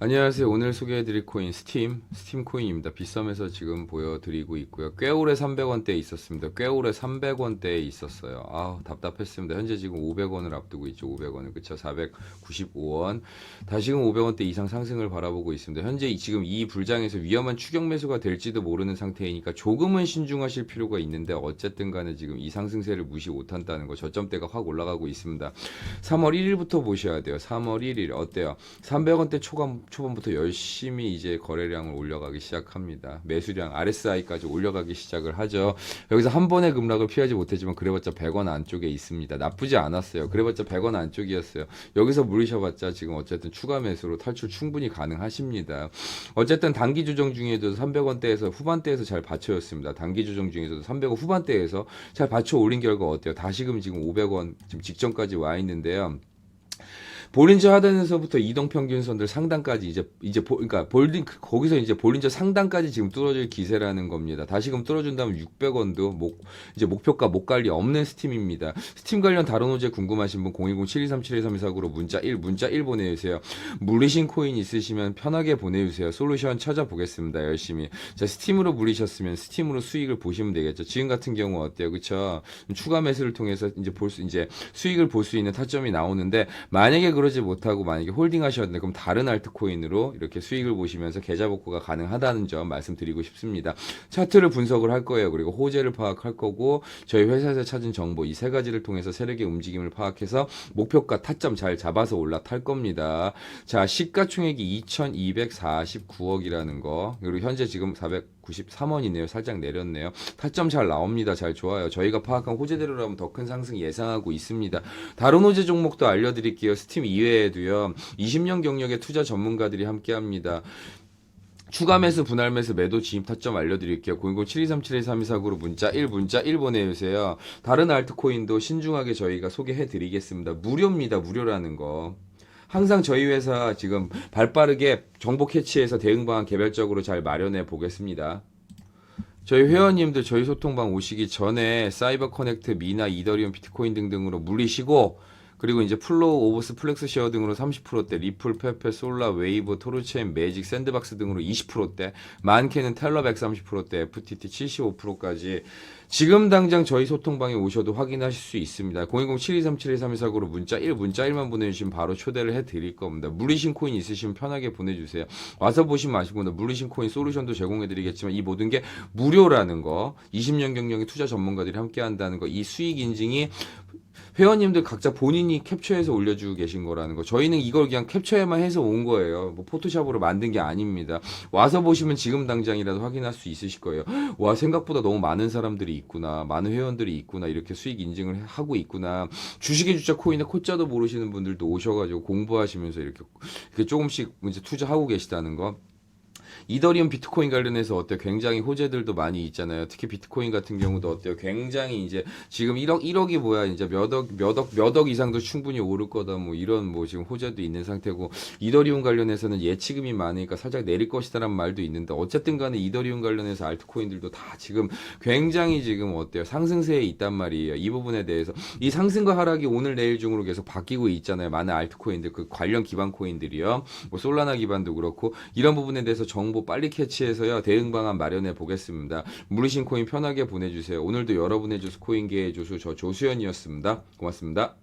안녕하세요. 오늘 소개해드릴 코인 스팀, 스팀 코인입니다. 비썸에서 지금 보여드리고 있고요. 꽤 오래 300원대에 있었습니다. 꽤 오래 300원대에 있었어요. 아 답답했습니다. 현재 지금 500원을 앞두고 있죠. 500원을 그쵸? 495원. 다시금 500원대 이상 상승을 바라보고 있습니다. 현재 이- 지금 이 불장에서 위험한 추격 매수가 될지도 모르는 상태이니까 조금은 신중하실 필요가 있는데 어쨌든 간에 지금 이 상승세를 무시 못한다는 거 저점대가 확 올라가고 있습니다. 3월 1일부터 보셔야 돼요. 3월 1일 어때요? 300원대 초반 초반부터 열심히 이제 거래량을 올려가기 시작합니다. 매수량 RSI까지 올려가기 시작을 하죠. 여기서 한 번의 급락을 피하지 못했지만 그래봤자 100원 안쪽에 있습니다. 나쁘지 않았어요. 그래봤자 100원 안쪽이었어요. 여기서 물리셔봤자 지금 어쨌든 추가 매수로 탈출 충분히 가능하십니다. 어쨌든 단기 조정 중에도 300원대에서 후반대에서 잘 받쳐였습니다. 단기 조정 중에서도 300원 후반대에서 잘 받쳐 올린 결과 어때요? 다시금 지금 500원 지금 직전까지 와 있는데요. 볼린저 하단에서부터 이동 평균선들 상단까지 이제 이제 보, 그러니까 볼린 거기서 이제 볼린저 상단까지 지금 뚫어질 기세라는 겁니다. 다시금 뚫어준다면 600원도 목 이제 목표가 못 관리 없는 스팀입니다. 스팀 관련 다른 호재 궁금하신 분 010-7237-1324으로 문자 1 문자 1 보내주세요. 물리신 코인 있으시면 편하게 보내주세요. 솔루션 찾아보겠습니다. 열심히. 자 스팀으로 물리셨으면 스팀으로 수익을 보시면 되겠죠. 지금 같은 경우 어때요, 그렇죠? 추가 매수를 통해서 이제 볼 수 이제 수익을 볼 수 있는 타점이 나오는데 만약에 그러지 못하고 만약에 홀딩 하셨는데 그럼 다른 알트코인으로 이렇게 수익을 보시면서 계좌 복구가 가능하다는 점 말씀드리고 싶습니다. 차트를 분석을 할 거예요. 그리고 호재를 파악할 거고 저희 회사에서 찾은 정보 이 세 가지를 통해서 세력의 움직임을 파악해서 목표가 타점 잘 잡아서 올라탈 겁니다. 자, 시가총액이 2,249억이라는 거. 그리고 현재 지금 493원이네요. 살짝 내렸네요. 타점 잘 나옵니다. 잘 좋아요. 저희가 파악한 호재대로라면 더 큰 상승 예상하고 있습니다. 다른 호재 종목도 알려드릴게요. 스팀 이외에도요. 20년 경력의 투자 전문가들이 함께합니다. 추가 매수, 분할 매수, 매도 진입 타점 알려드릴게요. 010-7237-1324으로 문자 1, 문자 1 보내주세요. 다른 알트코인도 신중하게 저희가 소개해드리겠습니다. 무료입니다. 무료라는 거. 항상 저희 회사 지금 발빠르게 정보 캐치해서 대응 방안 개별적으로 잘 마련해 보겠습니다. 저희 회원님들 저희 소통방 오시기 전에 사이버 커넥트, 미나, 이더리움, 비트코인 등등으로 물리시고 그리고 이제 플로우, 오버스, 플렉스 쉐어 등으로 30%대, 리플, 페페, 솔라, 웨이브, 토르체인, 매직, 샌드박스 등으로 20%대, 많게는 텔러 130%대, FTT 75%까지 지금 당장 저희 소통방에 오셔도 확인하실 수 있습니다. 010-7237-1324으로 문자 1, 문자 1만 보내주시면 바로 초대를 해드릴 겁니다. 물리신 코인 있으시면 편하게 보내주세요. 와서 보시면 아시구나. 물리신 코인 솔루션도 제공해드리겠지만 이 모든 게 무료라는 거, 20년 경력의 투자 전문가들이 함께 한다는 거, 이 수익 인증이 회원님들 각자 본인이 캡처해서 올려주고 계신 거라는 거. 저희는 이걸 그냥 캡처에만 해서 온 거예요. 뭐 포토샵으로 만든 게 아닙니다. 와서 보시면 지금 당장이라도 확인할 수 있으실 거예요. 와 생각보다 너무 많은 사람들이 있구나. 많은 회원들이 있구나. 이렇게 수익 인증을 하고 있구나. 주식의 주자 코인의 코자도 모르시는 분들도 오셔가지고 공부하시면서 이렇게, 이렇게 조금씩 이제 투자하고 계시다는 거. 이더리움 비트코인 관련해서 어때요? 굉장히 호재들도 많이 있잖아요. 특히 비트코인 같은 경우도 어때요? 굉장히 이제 지금 1억 1억이 뭐야? 이제 몇억 몇억 몇억 이상도 충분히 오를 거다. 뭐 이런 뭐 지금 호재도 있는 상태고 이더리움 관련해서는 예치금이 많으니까 살짝 내릴 것이다라는 말도 있는데 어쨌든 간에 이더리움 관련해서 알트코인들도 다 지금 굉장히 지금 어때요? 상승세에 있단 말이에요. 이 부분에 대해서 이 상승과 하락이 오늘 내일 중으로 계속 바뀌고 있잖아요. 많은 알트코인들 그 관련 기반 코인들이요. 뭐 솔라나 기반도 그렇고 이런 부분에 대해서 정보 빨리 캐치해서요 대응 방안 마련해 보겠습니다. 물리신 코인 편하게 보내주세요. 오늘도 여러분의 조수 코인계의 조수 저 조수연이었습니다. 고맙습니다.